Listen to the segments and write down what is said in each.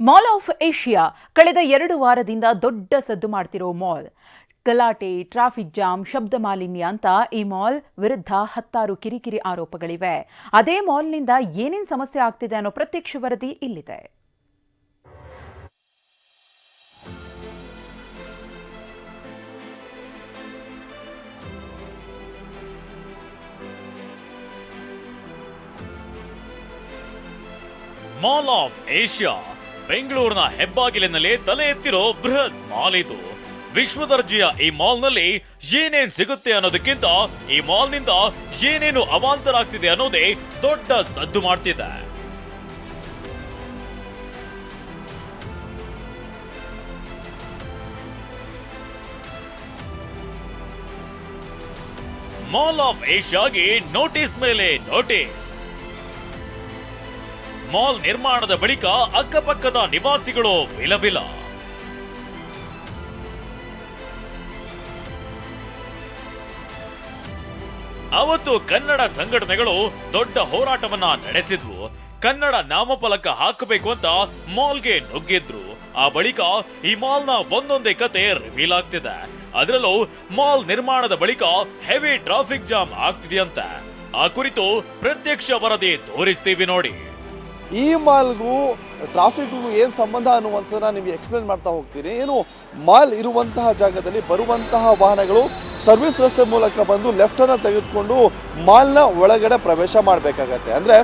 Mall of Asia ಕಳೆದ ಎರಡು ವಾರದಿಂದ ದೊಡ್ಡ ಸದ್ದು ಮಾಡ್ತಿರೋ ಮಾಲ್. ಗಲಾಟೆ, ಟ್ರಾಫಿಕ್ ಜಾಮ್, ಶಬ್ದ ಮಾಲಿನ್ಯ ಅಂತ ಈ ಮಾಲ್ ವಿರುದ್ಧ ಹತ್ತಾರು ಕಿರಿಕಿರಿ ಆರೋಪಗಳಿವೆ. ಅದೇ ಮಾಲ್ನಿಂದ ಏನೇನ್ ಸಮಸ್ಯೆ ಆಗ್ತಿದೆ ಅನ್ನೋ ಪ್ರತ್ಯಕ್ಷ ವರದಿ ಇಲ್ಲಿದೆ. ಮಾಲ್ ಆಫ್ ಏಷ್ಯಾ ಬೆಂಗಳೂರಿನ ಹೆಬ್ಬಾಗಿಲಿನಲ್ಲಿ ತಲೆ ಎತ್ತಿರೋ ಬೃಹತ್ ಮಾಲ್ ಇದು. ವಿಶ್ವದರ್ಜೆಯ ಈ ಮಾಲ್ನಲ್ಲಿ ಏನೇನ್ ಸಿಗುತ್ತೆ ಅನ್ನೋದಕ್ಕಿಂತ ಈ ಮಾಲ್ನಿಂದ ಏನೇನು ಅವಾಂತರ ಆಗ್ತಿದೆ ಅನ್ನೋದೇ ದೊಡ್ಡ ಸದ್ದು ಮಾಡ್ತಿದೆ. ಮಾಲ್ ಆಫ್ ಏಷ್ಯಾಗೆ ನೋಟಿಸ್ ಮೇಲೆ ನೋಟಿಸ್. ಮಾಲ್ ನಿರ್ಮಾಣದ ಬಳಿಕ ಅಕ್ಕಪಕ್ಕದ ನಿವಾಸಿಗಳು ವಿಲವಿಲ ಅವತ್ತು ಕನ್ನಡ ಸಂಘಟನೆಗಳು ದೊಡ್ಡ ಹೋರಾಟವನ್ನ ನಡೆಸಿದ್ವು. ಕನ್ನಡ ನಾಮಫಲಕ ಹಾಕಬೇಕು ಅಂತ ಮಾಲ್ಗೆ ನುಗ್ಗಿದ್ರು. ಆ ಬಳಿಕ ಈ ಮಾಲ್ನ ಒಂದೊಂದೇ ಕತೆ ರಿವೀಲ್ ಆಗ್ತಿದೆ. ಅದರಲ್ಲೂ ಮಾಲ್ ನಿರ್ಮಾಣದ ಬಳಿಕ ಹೆವಿ ಟ್ರಾಫಿಕ್ ಜಾಮ್ ಆಗ್ತಿದೆಯಂತೆ. ಆ ಕುರಿತು ಪ್ರತ್ಯಕ್ಷ ವರದಿ ತೋರಿಸ್ತೀವಿ ನೋಡಿ. ಈ ಮಾಲ್ಗೂ ಟ್ರಾಫಿಕ್ಗೂ ಏನು ಸಂಬಂಧ ಅನ್ನುವಂಥದ್ದನ್ನ ನೀವು ಎಕ್ಸ್ಪ್ಲೇನ್ ಮಾಡ್ತಾ ಹೋಗ್ತೀನಿ. ಏನು, ಮಾಲ್ ಇರುವಂತಹ ಜಾಗದಲ್ಲಿ ಬರುವಂತಹ ವಾಹನಗಳು ಸರ್ವಿಸ್ ರಸ್ತೆ ಮೂಲಕ ಬಂದು ಲೆಫ್ಟನ್ನು ತೆಗೆದುಕೊಂಡು ಮಾಲ್ನ ಒಳಗಡೆ ಪ್ರವೇಶ ಮಾಡಬೇಕಾಗತ್ತೆ. ಅಂದರೆ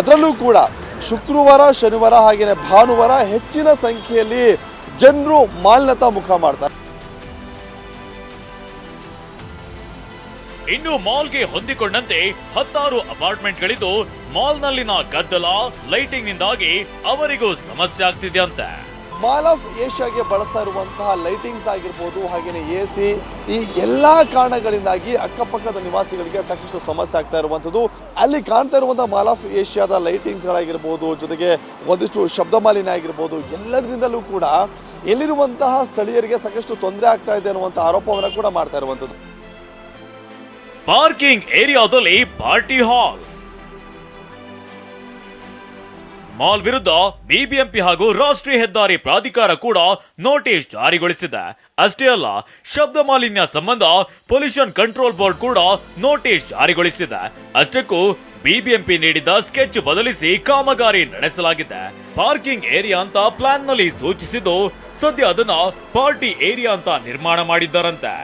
ಅದರಲ್ಲೂ ಕೂಡ ಶುಕ್ರವಾರ, ಶನಿವಾರ ಹಾಗೆಯೇ ಭಾನುವಾರ ಹೆಚ್ಚಿನ ಸಂಖ್ಯೆಯಲ್ಲಿ ಜನರು ಮಾಲ್ನತ್ತ ಮುಖ ಮಾಡ್ತಾರೆ. ಇನ್ನು ಮಾಲ್ಗೆ ಹೊಂದಿಕೊಂಡಂತೆ ಹತ್ತಾರು ಅಪಾರ್ಟ್ಮೆಂಟ್ಗಳಿದ್ದು ಮಾಲ್ನಲ್ಲಿನ ಗದ್ದಲ ಲೈಟಿಂಗ್ ನಿಂದಾಗಿ ಅವರಿಗೂ ಸಮಸ್ಯೆ ಆಗ್ತಿದೆ ಅಂತ. ಮಾಲ್ ಆಫ್ ಏಷ್ಯಾಗೆ ಬಳಸ್ತಾ ಇರುವಂತಹ ಲೈಟಿಂಗ್ಸ್ ಆಗಿರ್ಬೋದು ಹಾಗೆಯೇ ಎ ಸಿ, ಈ ಎಲ್ಲ ಕಾರಣಗಳಿಂದಾಗಿ ಅಕ್ಕಪಕ್ಕದ ನಿವಾಸಿಗಳಿಗೆ ಸಾಕಷ್ಟು ಸಮಸ್ಯೆ ಆಗ್ತಾ ಇರುವಂಥದ್ದು. ಅಲ್ಲಿ ಕಾಣ್ತಾ ಇರುವಂಥ ಮಾಲ್ ಆಫ್ ಏಷ್ಯಾದ ಲೈಟಿಂಗ್ಸ್ಗಳಾಗಿರ್ಬೋದು, ಜೊತೆಗೆ ಒಂದಿಷ್ಟು ಶಬ್ದ ಮಾಲಿನ್ಯ ಆಗಿರ್ಬೋದು, ಎಲ್ಲದರಿಂದಲೂ ಕೂಡ ಎಲ್ಲಿರುವಂತಹ ಸ್ಥಳೀಯರಿಗೆ ಸಾಕಷ್ಟು ತೊಂದರೆ ಆಗ್ತಾ ಇದೆ ಅನ್ನುವಂಥ ಆರೋಪವನ್ನು ಕೂಡ ಮಾಡ್ತಾ ಇರುವಂಥದ್ದು. ಪಾರ್ಕಿಂಗ್ ಏರಿಯಾದಲ್ಲಿ ಪಾರ್ಟಿ ಹಾಲ್. ಮಾಲ್ ವಿರುದ್ಧ ಬಿಬಿಎಂಪಿ ಹಾಗೂ ರಾಷ್ಟ್ರೀಯ ಹೆದ್ದಾರಿ ಪ್ರಾಧಿಕಾರ ಕೂಡ ನೋಟಿಸ್ ಜಾರಿಗೊಳಿಸಿದೆ. ಅಷ್ಟೇ ಅಲ್ಲ, ಶಬ್ದ ಮಾಲಿನ್ಯ ಸಂಬಂಧ ಪೊಲ್ಯೂಷನ್ ಕಂಟ್ರೋಲ್ ಬೋರ್ಡ್ ಕೂಡ ನೋಟಿಸ್ ಜಾರಿಗೊಳಿಸಿದೆ. ಅಷ್ಟಕ್ಕೂ ಬಿಬಿಎಂಪಿ ನೀಡಿದ ಸ್ಕೆಚ್ ಬದಲಿಸಿ ಕಾಮಗಾರಿ ನಡೆಸಲಾಗಿದೆ. ಪಾರ್ಕಿಂಗ್ ಏರಿಯಾ ಅಂತ ಪ್ಲಾನ್ನಲ್ಲಿ ಸೂಚಿಸಿದ್ದು, ಸದ್ಯ ಅದನ್ನ ಪಾರ್ಟಿ ಏರಿಯಾ ಅಂತ ನಿರ್ಮಾಣ ಮಾಡಿದ್ದಾರಂತೆ.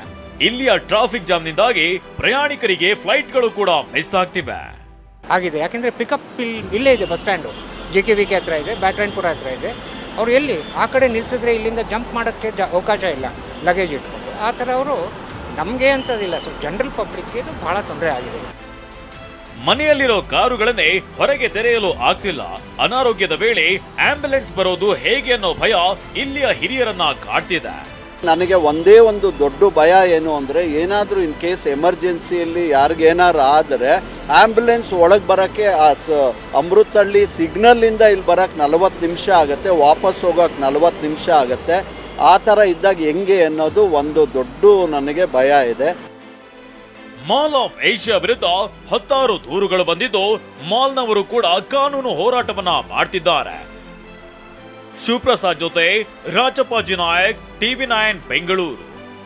ಇಲ್ಲಿಯ ಟ್ರಾಫಿಕ್ ಜಾಮ್ನಿಂದಾಗಿ ಪ್ರಯಾಣಿಕರಿಗೆ ಫ್ಲೈಟ್ಗಳು ಕೂಡ ಮಿಸ್ ಆಗ್ತಿವೆ. ಆಗಿದೆ. ಯಾಕೆಂದರೆ ಪಿಕಪ್ ಇಲ್ಲಿ ಇದೆ bus stand J K V K ಹತ್ರ ಇದೆ ಬ್ಯಾಟ್ರಾಯನ್ಪುರ ಹತ್ರ ಇದೆ. ಅವ್ರು ಎಲ್ಲಿ? ಆ ಕಡೆ ನಿಲ್ಸಿದ್ರೆ ಇಲ್ಲಿಂದ ಜಂಪ್ ಮಾಡೋಕ್ಕೆ ಜ ಅವಕಾಶ ಇಲ್ಲ ಲಗೇಜ್ ಇಟ್ಕೊಂಡು. ಆ ಥರ ಅವರು ನಮಗೆ ಅಂತದಿಲ್ಲ ಸೊ ಜನರಲ್ ಪಬ್ಲಿಕ್ಗೆ ಇದು ಭಾಳ ತೊಂದರೆ ಆಗಿದೆ. ಮನೆಯಲ್ಲಿರೋ ಕಾರುಗಳನ್ನೇ ಹೊರಗೆ ತೆರೆಯಲು ಆಗ್ತಿಲ್ಲ. ಅನಾರೋಗ್ಯದ ವೇಳೆ ಆಂಬ್ಯುಲೆನ್ಸ್ ಬರೋದು ಹೇಗೆ ಅನ್ನೋ ಭಯ ಇಲ್ಲಿಯ ಹಿರಿಯರನ್ನ ಕಾಡ್ತಿದೆ. ನನಗೆ ಒಂದೇ ಒಂದು ದೊಡ್ಡ ಭಯ ಏನು ಅಂದರೆ ಏನಾದರೂ ಇನ್ ಕೇಸ್ ಎಮರ್ಜೆನ್ಸಿಯಲ್ಲಿ ಯಾರಿಗೇನಾರು ಆದರೆ ಆ್ಯಂಬುಲೆನ್ಸ್ ಒಳಗೆ ಬರೋಕ್ಕೆ ಆ ಸ ಅಮೃತಹಳ್ಳಿ ಸಿಗ್ನಲ್ಲಿಂದ ಇಲ್ಲಿ ಬರೋಕ್ಕೆ ನಲವತ್ತು ನಿಮಿಷ ಆಗುತ್ತೆ, ವಾಪಸ್ ಹೋಗೋಕ್ಕೆ ನಲವತ್ತು ನಿಮಿಷ ಆಗುತ್ತೆ. ಆ ಥರ ಇದ್ದಾಗ ಹೆಂಗೆ ಅನ್ನೋದು ಒಂದು ದೊಡ್ಡ ನನಗೆ ಭಯ ಇದೆ. ಮಾಲ್ ಆಫ್ ಏಷ್ಯಾ ವಿರುದ್ಧ ಹತ್ತಾರು ದೂರುಗಳು ಬಂದಿದ್ದು ಮಾಲ್ನವರು ಕೂಡ ಕಾನೂನು ಹೋರಾಟವನ್ನ ಮಾಡ್ತಿದ್ದಾರೆ. ಶಿವಪ್ರಸಾದ್ ಜೊತೆ ರಾಜಪ್ಪಾಜಿ ನಾಯಕ್ ಟಿವಿ ನೈನ್ ಬೆಂಗಳೂರು